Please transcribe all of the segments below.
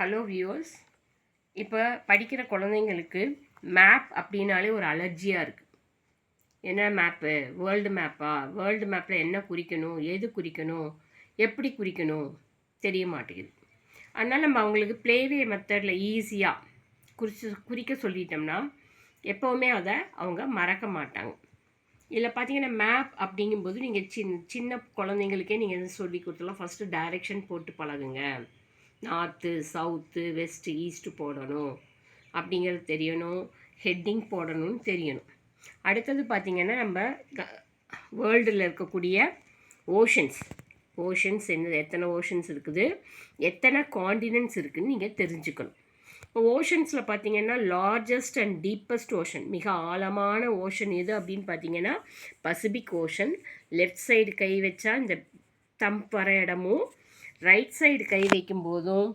Hello viewers இப்போ படிக்கிற குழந்தைங்களுக்கு மேப் அப்படின்னாலே ஒரு அலர்ஜியாக இருக்குது என்ன மேப்பு வேர்ல்டு மேப்பா வேர்ல்டு மேப்பில் என்ன குறிக்கணும்? எது குறிக்கணும்? எப்படி குறிக்கணும்? தெரிய மாட்டேங்குது. அதனால் நம்ம அவங்களுக்கு ப்ளேவே மெத்தடில் ஈஸியாக குறிச்சு குறிக்க சொல்லிட்டோம்னா எப்போவுமே அதை அவங்க மறக்க மாட்டாங்க. இதில் பார்த்தீங்கன்னா மேப் அப்படிங்கும்போது நீங்கள் சின் சின்ன குழந்தைங்களுக்கே நீங்கள் சொல்லி கொடுத்தலாம் ஃபஸ்ட்டு டைரெக்ஷன் போட்டு பழகுங்க. நார்த்து சவுத்து வெஸ்ட்டு ஈஸ்ட்டு போடணும் அப்படிங்கிறது தெரியணும். ஹெட்டிங் போடணும்னு தெரியணும். அடுத்தது பார்த்திங்கன்னா நம்ம வேர்ல்டில் இருக்கக்கூடிய ஓஷன்ஸ். ஓஷன்ஸ் என்ன எத்தனை ஓஷன்ஸ் இருக்குது? எத்தனை காண்டினென்ட்ஸ் இருக்குதுன்னு நீங்கள் தெரிஞ்சுக்கணும். இப்போ ஓஷன்ஸில் பார்த்தீங்கன்னா லார்ஜஸ்ட் அண்ட் டீப்பஸ்ட் ஓஷன் மிக ஆழமான ஓஷன் எது அப்படின்னு பார்த்தீங்கன்னா பசிபிக் ஓஷன் லெஃப்ட் சைடு கை வச்சா இந்த தம்ப் வர இடமும் ரைட் சைடு கை வைக்கும் போதும்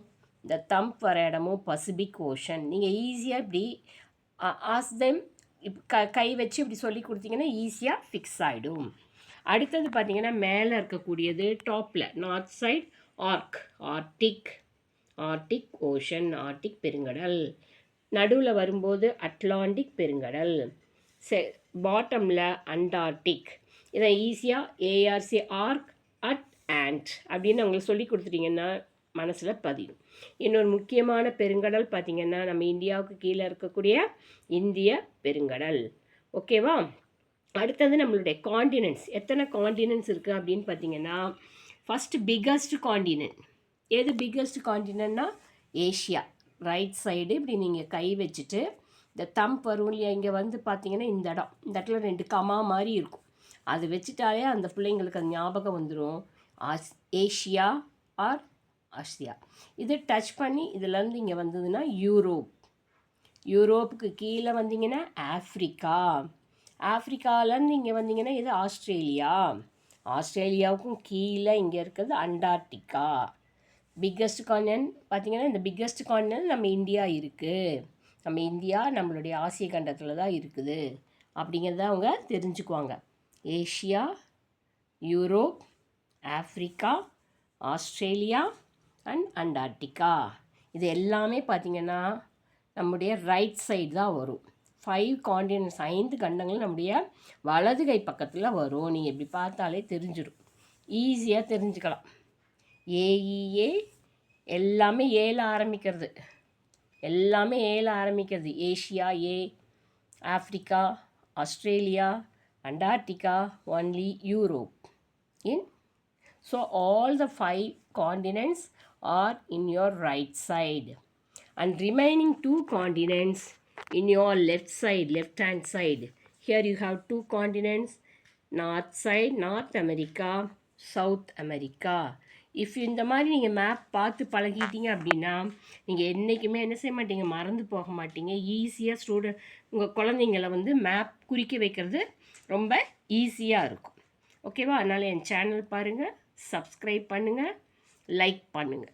இந்த தம்ப் வர இடமும் பசிபிக் ஓஷன் நீங்கள் ஈஸியாக இப்படி ஆஸ் தெம் இப் க கை வச்சு இப்படி சொல்லி கொடுத்தீங்கன்னா ஈஸியாக ஃபிக்ஸ் ஆகிடும் அடுத்தது பார்த்தீங்கன்னா மேலே இருக்கக்கூடியது டாப்பில் north side arc Arctic Arctic ocean Arctic பெருங்கடல். நடுவில் வரும்போது அட்லாண்டிக் பெருங்கடல். செ பாட்டமில் அண்டார்டிக் இதை ஈஸியாக ஏஆர்சி ஆர்க் அட் ஆண்ட் அப்படின்னு அவங்களுக்கு சொல்லி கொடுத்துட்டிங்கன்னா மனசில் பதியும். இன்னொரு முக்கியமான பெருங்கடல் பார்த்திங்கன்னா நம்ம இந்தியாவுக்கு கீழே இருக்கக்கூடிய இந்திய பெருங்கடல். ஓகேவா அடுத்தது நம்மளுடைய காண்டினென்ட்ஸ் எத்தனை காண்டினென்ட்ஸ் இருக்குது அப்படின்னு பார்த்தீங்கன்னா ஃபஸ்ட்டு பிக்கஸ்ட் காண்டினென்ட் எது பிக்கஸ்ட் காண்டினென்ட்னா ஏஷியா. ரைட் சைடு இப்படி நீங்கள் கை வச்சுட்டு இந்த தம் வரும் இல்லையா இங்கே வந்து பார்த்தீங்கன்னா இந்த இடம். இந்த இடத்துல ரெண்டு கமா மாதிரி இருக்கும். அது வச்சுட்டாலே அந்த பிள்ளைங்களுக்கு அது ஞாபகம் வந்துடும் ஆஸ் ஏஷியா ஆர் ஆசியா. இது டச் பண்ணி இதுலேருந்து இங்கே வந்ததுன்னா யூரோப். யூரோப்புக்கு கீழே வந்தீங்கன்னா ஆஃப்ரிக்கா. ஆஃப்ரிக்காலேருந்து இங்கே வந்தீங்கன்னா இது ஆஸ்திரேலியா. ஆஸ்திரேலியாவுக்கும் கீழே இங்கே இருக்கிறது அண்டார்டிகா. பிக்கஸ்ட் கான்டினன்ட் பார்த்திங்கன்னா இந்த பிக்கஸ்ட் கான்டினன்ட் நம்ம இந்தியா இருக்குது நம்ம இந்தியா நம்மளுடைய ஆசிய கண்டத்தில் தான் இருக்குது. அப்படிங்கிறத அவங்க தெரிஞ்சுக்குவாங்க. Asia Europe Africa Australia and Antarctica. இது எல்லாமே பார்த்திங்கன்னா நம்முடைய ரைட் சைடு தான் வரும். ஃபைவ் காண்டினன்ஸ் ஐந்து கண்டங்கள் நம்முடைய வலது கை பக்கத்தில் வரும். நீங்கள் இப்படி பார்த்தாலே தெரிஞ்சிடும் ஈஸியாக தெரிஞ்சுக்கலாம். ஏஇஏ எல்லாமே ஏல ஆரம்பிக்கிறது. எல்லாமே ஏல ஆரம்பிக்கிறது. Asia A Africa Australia Antarctica only Europe in so all the five continents are in your right side and remaining two continents in your left side left hand side here you have two continents north side north america south america if இந்த மாதிரி நீங்கள் map பார்த்து பழகிட்டீங்க அப்படின்னா நீங்கள் என்றைக்குமே என்ன செய்ய மாட்டீங்க மறந்து போக மாட்டீங்க ஈஸியாக ஸ்டூடெண்ட் உங்கள் குழந்தைங்கள வந்து மேப் குறிக்க வைக்கிறது ரொம்ப ஈஸியாக இருக்கும் ஓகேவா? அதனால் என் சேனல் பாருங்கள் சப்ஸ்கிரைப் பண்ணுங்கள் லைக் பண்ணுங்கள்